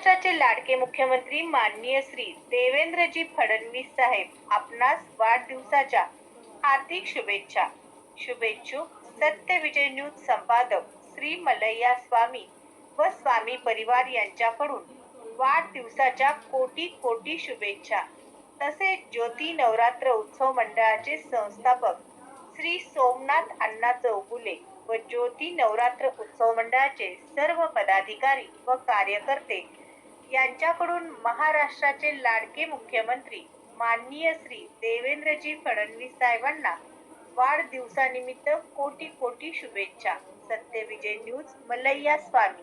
महाराष्ट्राचे लाडके मुख्यमंत्री माननीय श्री देवेंद्रजी फडणवीस साहेब आपणास वाढदिवसाच्या हार्दिक शुभेच्छा. शुभेच्छुक सत्यविजय न्यूज संपादक श्री मलय्या स्वामी व स्वामी परिवार यांच्याकडून वाढदिवसाच्या कोटी कोटी शुभेच्छा. तसेच ज्योती नवरात्र उत्सव मंडळाचे संस्थापक श्री सोमनाथ अण्णा चौगुले व ज्योती नवरात्र उत्सव मंडळाचे सर्व पदाधिकारी व कार्यकर्ते यांच्याकडून महाराष्ट्राचे लाडके मुख्यमंत्री माननीय श्री देवेंद्रजी फडणवीस साहेबांना वाढदिवसानिमित्त कोटी कोटी शुभेच्छा. Satyavijay news Malaiya Swami.